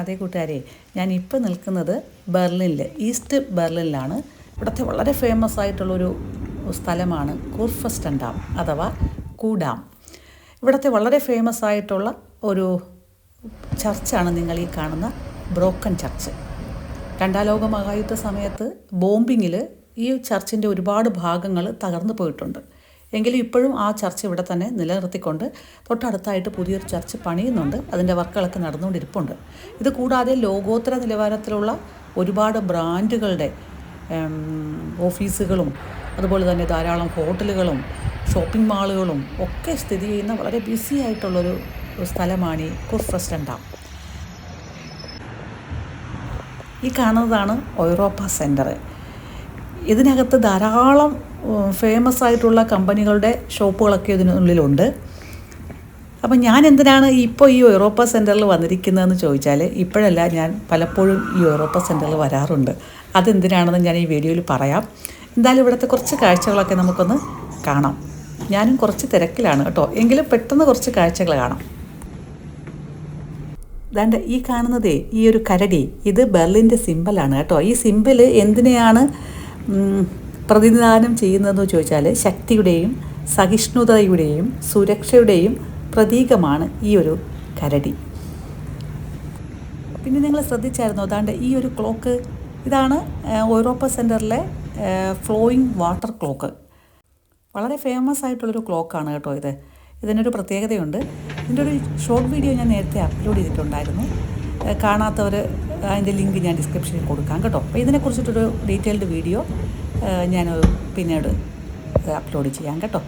അതേ കൂട്ടുകാരെ ഞാൻ ഇപ്പോൾ നിൽക്കുന്നത് ബെർലിനിൽ ഈസ്റ്റ് ബെർലിനിലാണ്. ഇവിടുത്തെ വളരെ ഫേമസ് ആയിട്ടുള്ളൊരു സ്ഥലമാണ് കൂർഫസ്റ്റൻ ഡാം അഥവാ കൂഡാം. ഇവിടുത്തെ വളരെ ഫേമസ് ആയിട്ടുള്ള ഒരു ചർച്ചാണ് നിങ്ങൾ ഈ കാണുന്ന ബ്രോക്കൺ ചർച്ച്. രണ്ടാം ലോക മഹായുദ്ധ സമയത്ത് ബോംബിങ്ങിൽ ഈ ചർച്ചിന്റെ ഒരുപാട് ഭാഗങ്ങൾ തകർന്നു പോയിട്ടുണ്ട്. എങ്കിലും ഇപ്പോഴും ആ ചർച്ച ഇവിടെ തന്നെ നിലനിർത്തിക്കൊണ്ട് തൊട്ടടുത്തായിട്ട് പുതിയൊരു ചർച്ച് പണിയുന്നുണ്ട്. അതിന്റെ വർക്കുകളൊക്കെ നടന്നുകൊണ്ടിരിപ്പുണ്ട്. ഇത് കൂടാതെ ലോകോത്തര നിലവാരത്തിലുള്ള ഒരുപാട് ബ്രാൻഡുകളുടെ ഓഫീസുകളും അതുപോലെ തന്നെ ധാരാളം ഹോട്ടലുകളും ഷോപ്പിംഗ് മാളുകളും ഒക്കെ സ്ഥിതി ചെയ്യുന്ന വളരെ ബിസി ആയിട്ടുള്ളൊരു സ്ഥലമാണ് ഈ കുർഫസ്റ്റൻ ഡാം ഈ കാണുന്നതാണ് ഒയ്റോപ്പ സെന്റർ ഇതിനകത്ത് ധാരാളം ഫേമസ് ആയിട്ടുള്ള കമ്പനികളുടെ ഷോപ്പുകളൊക്കെ ഇതിനുള്ളിലുണ്ട്. അപ്പം ഞാൻ എന്തിനാണ് ഇപ്പോൾ ഈ യൂറോപ്പ സെന്ററിൽ വന്നിരിക്കുന്നതെന്ന് ചോദിച്ചാൽ ഇപ്പോഴല്ല ഞാൻ പലപ്പോഴും ഈ യൂറോപ്പ സെന്ററിൽ വരാറുണ്ട്. അതെന്തിനാണെന്ന് ഞാൻ ഈ വീഡിയോയിൽ പറയാം. എന്തായാലും ഇവിടുത്തെ കുറച്ച് കാഴ്ചകളൊക്കെ നമുക്കൊന്ന് കാണാം. ഞാനും കുറച്ച് തിരക്കിലാണ് കേട്ടോ. എങ്കിലും പെട്ടെന്ന് കുറച്ച് കാഴ്ചകൾ കാണാം. ദാണ്ട് ഈ കാണുന്നതേ ഈ ഒരു കരടി ഇത് ബെർലിന്റെ സിമ്പലാണ് കേട്ടോ. ഈ സിമ്പിൾ എന്തിനെയാണ് പ്രതിനിധാനം ചെയ്യുന്നതെന്ന് ചോദിച്ചാൽ ശക്തിയുടെയും സഹിഷ്ണുതയുടെയും സുരക്ഷയുടെയും പ്രതീകമാണ് ഈ ഒരു കരടി. പിന്നെ നിങ്ങൾ ശ്രദ്ധിച്ചായിരുന്നു? അതാണ്ട് ഈ ഒരു ക്ലോക്ക് ഇതാണ് യൂറോപ്പ സെന്ററിലെ ഫ്ലോയിങ് വാട്ടർ ക്ലോക്ക്. വളരെ ഫേമസ് ആയിട്ടുള്ളൊരു ക്ലോക്കാണ് കേട്ടോ ഇത്. ഇതിനൊരു പ്രത്യേകതയുണ്ട്. ഇതിന്റെ ഒരു ഷോർട്ട് വീഡിയോ ഞാൻ നേരത്തെ അപ്ലോഡ് ചെയ്തിട്ടുണ്ടായിരുന്നു. കാണാത്തവർ അതിന്റെ ലിങ്ക് ഞാൻ ഡിസ്ക്രിപ്ഷനിൽ കൊടുക്കാം കേട്ടോ. അപ്പോൾ ഇതിനെക്കുറിച്ചിട്ടൊരു ഡീറ്റെയിൽഡ് വീഡിയോ ഞാൻ പിന്നീട് അപ്ലോഡ് ചെയ്യാം കേട്ടോ.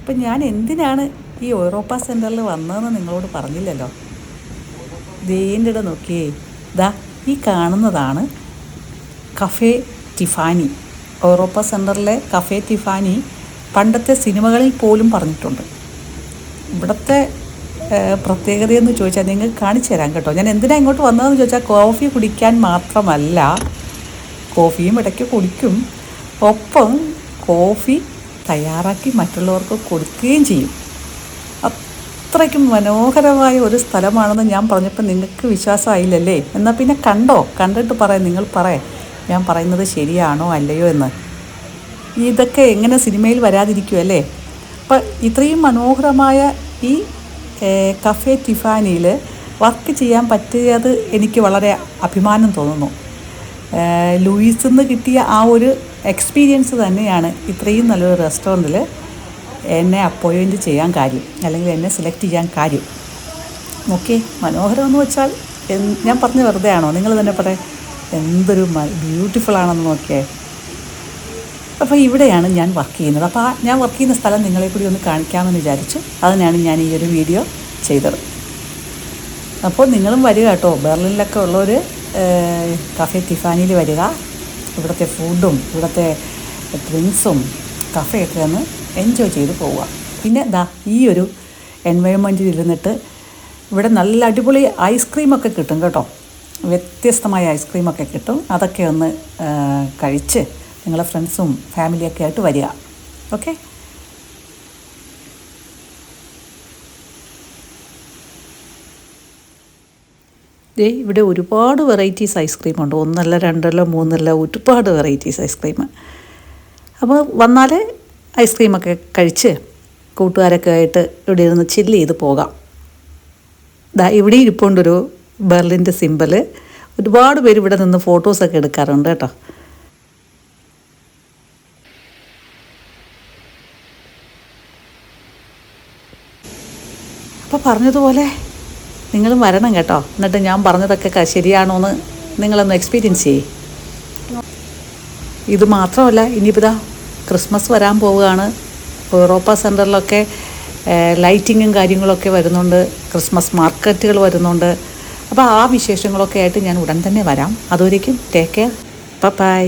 അപ്പം ഞാൻ എന്തിനാണ് ഈ യൂറോപ്പ സെന്ററിൽ വന്നതെന്ന് നിങ്ങളോട് പറഞ്ഞില്ലല്ലോ? ദേന്റെ ഇട നോക്കിയേ. ദാ ഈ കാണുന്നതാണ് കഫേ ടിഫാനി. യൂറോപ്പ സെന്ററിലെ കഫേ ടിഫാനി പണ്ടത്തെ സിനിമകളിൽ പോലും പറഞ്ഞിട്ടുണ്ട്. ഇവിടുത്തെ പ്രത്യേകതയെന്ന് ചോദിച്ചാൽ നിങ്ങൾക്ക് കാണിച്ചു തരാം കേട്ടോ. ഞാൻ എന്തിനാണ് ഇങ്ങോട്ട് വന്നതെന്ന് ചോദിച്ചാൽ കോഫി കുടിക്കാൻ മാത്രമല്ല കോഫിയും ഇടയ്ക്ക് കുടിക്കും. ഒപ്പം കോഫി തയ്യാറാക്കി മറ്റുള്ളവർക്ക് കൊടുക്കുകയും ചെയ്യും. അത്രയ്ക്കും മനോഹരമായ ഒരു സ്ഥലമാണെന്ന് ഞാൻ പറഞ്ഞപ്പോൾ നിങ്ങൾക്ക് വിശ്വാസമായില്ലല്ലേ? എന്നാൽ പിന്നെ കണ്ടോ? കണ്ടിട്ട് പറയാം നിങ്ങൾ പറയാം. ഞാൻ പറയുന്നത് ശരിയാണോ അല്ലയോ എന്ന്. ഇതൊക്കെ എങ്ങനെ സിനിമയിൽ വരാതിരിക്കുമല്ലേ അപ്പം ഇത്രയും മനോഹരമായ ഈ കഫേ ടിഫാനിയിൽ വർക്ക് ചെയ്യാൻ പറ്റിയത് എനിക്ക് വളരെ അഭിമാനം തോന്നുന്നു. ലൂയിസിൽ നിന്ന് കിട്ടിയ ആ ഒരു എക്സ്പീരിയൻസ് തന്നെയാണ് ഇത്രയും നല്ലൊരു റെസ്റ്റോറന്റിൽ എന്നെ അപ്പോയിന്റ് ചെയ്യാൻ കാര്യം അല്ലെങ്കിൽ എന്നെ സെലക്ട് ചെയ്യാൻ കാര്യം. ഓക്കെ മനോഹരമെന്ന് വെച്ചാൽ ഞാൻ പറഞ്ഞ വെറുതെ ആണോ നിങ്ങൾ തന്നെ പറയാം. എന്തൊരു ബ്യൂട്ടിഫുൾ ആണെന്ന് നോക്കിയേ. അപ്പോൾ ഇവിടെയാണ് ഞാൻ വർക്ക് ചെയ്യുന്നത്. അപ്പോൾ ആ ഞാൻ വർക്ക് ചെയ്യുന്ന സ്ഥലം നിങ്ങളെ കൂടി ഒന്ന് കാണിക്കാമെന്ന് വിചാരിച്ചു. അതിനാണ് ഞാൻ ഈ ഒരു വീഡിയോ ചെയ്തത്. അപ്പോൾ നിങ്ങളും വരിക കേട്ടോ. ബെർലിനിലൊക്കെ ഉള്ളൊരു കഫേ ടിഫാനിയിൽ വരിക. ഇവിടുത്തെ ഫുഡും ഇവിടുത്തെ ഡ്രിങ്ക്സും കഫയൊക്കെ ഒന്ന് എൻജോയ് ചെയ്ത് പോവുക. പിന്നെ ദാ ഈ ഒരു എൻവയോൺമെന്റിൽ ഇരുന്നിട്ട് ഇവിടെ നല്ല അടിപൊളി ഐസ്ക്രീമൊക്കെ കിട്ടും കേട്ടോ. വ്യത്യസ്തമായ ഐസ്ക്രീമൊക്കെ കിട്ടും. അതൊക്കെ ഒന്ന് കഴിച്ച് നിങ്ങളെ ഫ്രണ്ട്സും ഫാമിലിയൊക്കെ ആയിട്ട് വരിക. ഓക്കെ ദേ ഇവിടെ ഒരുപാട് വെറൈറ്റീസ് ഐസ്ക്രീം ഉണ്ട്. ഒന്നല്ല രണ്ടല്ല മൂന്നല്ല ഒരുപാട് വെറൈറ്റീസ് ഐസ്ക്രീം അപ്പോൾ വന്നാൽ ഐസ്ക്രീമൊക്കെ കഴിച്ച് കൂട്ടുകാരൊക്കെ ആയിട്ട് ഇവിടെ ഇരുന്ന് ചില്ല് ചെയ്ത് പോകാം. ദാ ഇവിടെ ഇരിപ്പുണ്ടൊരു ബെർലിന്റെ സിമ്പിൾ ഒരുപാട് പേര് ഇവിടെ നിന്ന് ഫോട്ടോസൊക്കെ എടുക്കാറുണ്ട് കേട്ടോ. അപ്പോൾ പറഞ്ഞതുപോലെ നിങ്ങളും വരണം കേട്ടോ. എന്നിട്ട് ഞാൻ പറഞ്ഞതൊക്കെ ശരിയാണോ എന്ന് നിങ്ങളൊന്ന് എക്സ്പീരിയൻസ് ചെയ്യേ. ഇത് മാത്രമല്ല ഇനിയിപ്പോൾ ഇതാ ക്രിസ്മസ് വരാൻ പോവുകയാണ്. യൂറോപ്പ സെന്ററിലൊക്കെ ലൈറ്റിങ്ങും കാര്യങ്ങളൊക്കെ വരുന്നുണ്ട്. ക്രിസ്മസ് മാർക്കറ്റുകൾ വരുന്നുണ്ട്. അപ്പോൾ ആ വിശേഷങ്ങളൊക്കെ ആയിട്ട് ഞാൻ ഉടൻ തന്നെ വരാം. അതുവരേക്കും ടേക്ക് കെയർ ബൈ